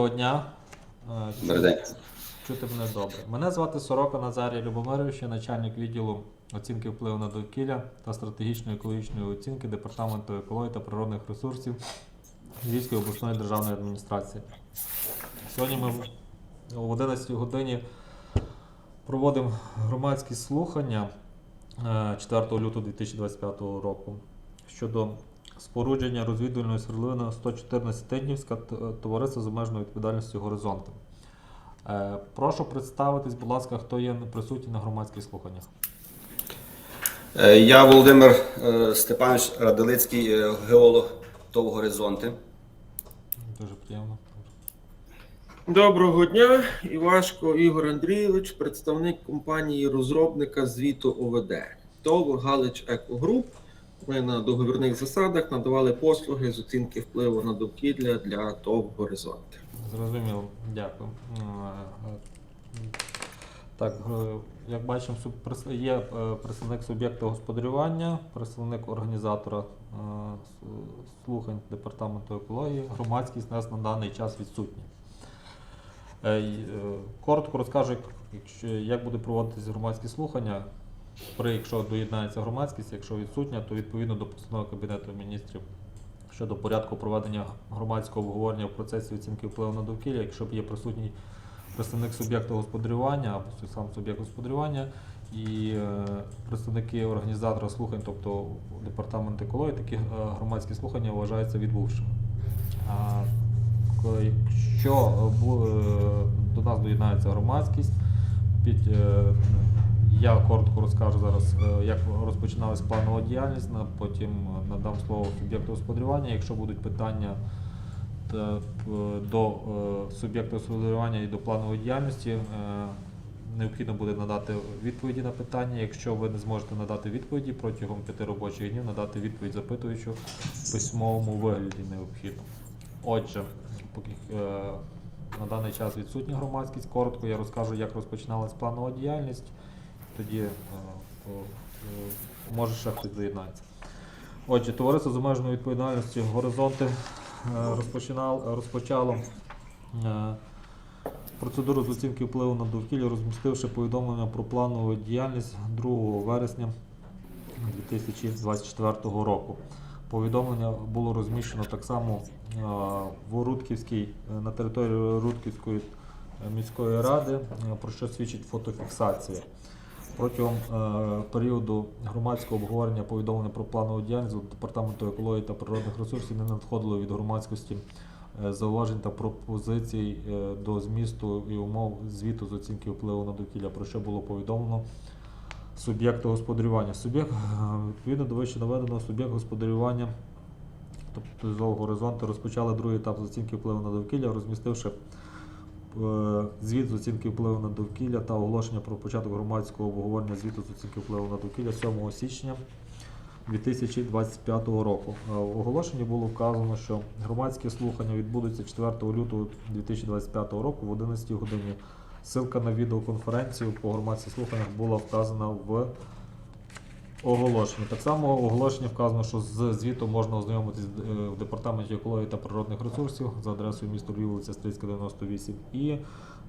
Доброго дня. Е, Добрий день. Чути мене добре. Мене звати Сорока Назарій Любомирович, я начальник відділу оцінки впливу на довкілля та стратегічної екологічної оцінки Департаменту екології та природних ресурсів Львівської обласної державної адміністрації. Сьогодні ми в 11 годині проводимо громадські слухання е, 4 лютого 2025 року щодо спорудження розвідувальної сверлини 114 Тетнівська т- товариство з обмеженою відповідальністю горизонти. Е, Прошу представитись, будь ласка, хто є присутній на громадських слуханнях. Е, Я Володимир е, Степанович Раделицький, е, геолог ТОВ Горизонти. Дуже приємно. Доброго дня, Івашко Ігор Андрійович, представник компанії розробника звіту ОВД. ТОВ Галич Екогруп. Ми на договірних засадах надавали послуги з оцінки впливу на довкілля для ТОВ Горизонти. Зрозуміло, дякую. Е, Так, е, як бачимо, є е, представник суб'єкта господарювання, представник організатора слухань департаменту екології. Громадськість нас на даний час е, Коротко розкажу, як буде проводитись громадські слухання. При, якщо доєднається громадськість, якщо відсутня, то відповідно до постанови Кабінету міністрів щодо порядку проведення громадського обговорення в процесі оцінки впливу на довкілля, якщо б є присутній представник суб'єкту господарювання або сам суб'єкт господарювання і е, представники організатора слухань, тобто департамент екології, такі е, громадські слухання вважаються відбувшими. А якщо е, до нас доєднається громадськість, під, я коротко розкажу зараз, е, як розпочиналась планова діяльність, потім е, надам слово суб'єкту господарювання. Якщо будуть питання е, до суб'єкту господарювання і до планової діяльності, необхідно буде надати відповіді на питання. Якщо ви не зможете надати відповіді протягом п'яти робочих днів, надати відповідь запитуючу в письмовому вигляді необхідно. Отже, на даний час відсутня громадськість, коротко я розкажу, як розпочиналась планова діяльність. Тоді е, е, може ще хтось доєднається. Отже, товариство з обмеженою відповідальністю горизонти е, розпочало процедуру з оцінки впливу на довкілля, розмістивши повідомлення про планову діяльність 2 вересня 2024 року. Повідомлення було розміщено так само в Рудківській, на території Рудківської міської ради, про що свідчить фотофіксація. Протягом е, періоду громадського обговорення повідомлення про планову діяльність департаменту екології та природних ресурсів не надходило від громадськості е, зауважень та пропозицій е, до змісту і умов звіту з оцінки впливу на довкілля, про що було повідомлено суб'єкту господарювання. Суб'єкт, відповідно до вище наведеного суб'єкт господарювання, тобто ЗОВ горизонти, розпочали другий етап з оцінки впливу на довкілля, розмістивши звіт з оцінки впливу на довкілля та оголошення про початок громадського обговорення звіту з оцінки впливу на довкілля 7 січня 2025 року. Е, В оголошенні було вказано, що громадські слухання відбудуться 4 лютого 2025 року в 11 годині. Ссылка на відеоконференцію по громадських слуханнях була вказана в оголошенні. Так само в оголошенні вказано, що з звітом можна ознайомитись е, в департаменті екології та природних ресурсів за адресою місто Львів, вулиця Стрийська, 98 і е,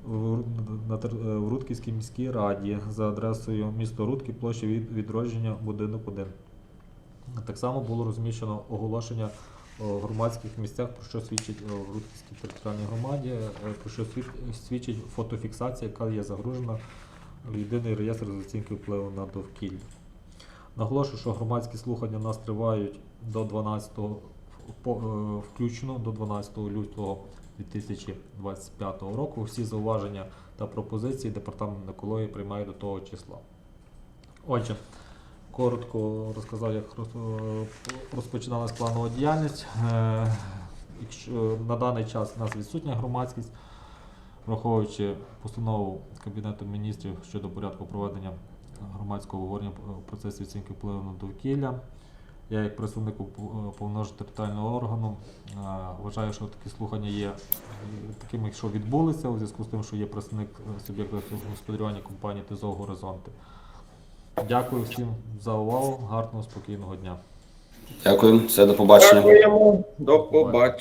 в Рудківській міській раді за адресою місто Рудки, площа від відродження будинок 1. Так само було розміщено оголошення о, в громадських місцях, про що свідчить в Рудківській територіальній громаді, е, про що свідчить фотофіксація, яка є загружена в єдиний реєстр з оцінки впливу на довкілля. Наголошую, що громадські слухання у нас тривають до 12 е, включно до 12 лютого 2025 року. Всі зауваження та пропозиції департамент екології приймає до того числа. Отже, коротко розказав, як е, розпочиналась планова діяльність. Е, Якщо на даний час у нас відсутня громадськість, враховуючи постанову Кабінету міністрів щодо порядку проведення громадського обговорення в процесі оцінки впливу на довкілля. Я, як представник уп- територіального органу, е, вважаю, що такі слухання є е, такими, якщо відбулися, у зв'язку з тим, що є представник е, суб'єкту господарювання компанії ТЗО Горизонти. Дякую всім за увагу. Гарного, спокійного дня. Дякую, все до побачення. Дякуємо, до побачення.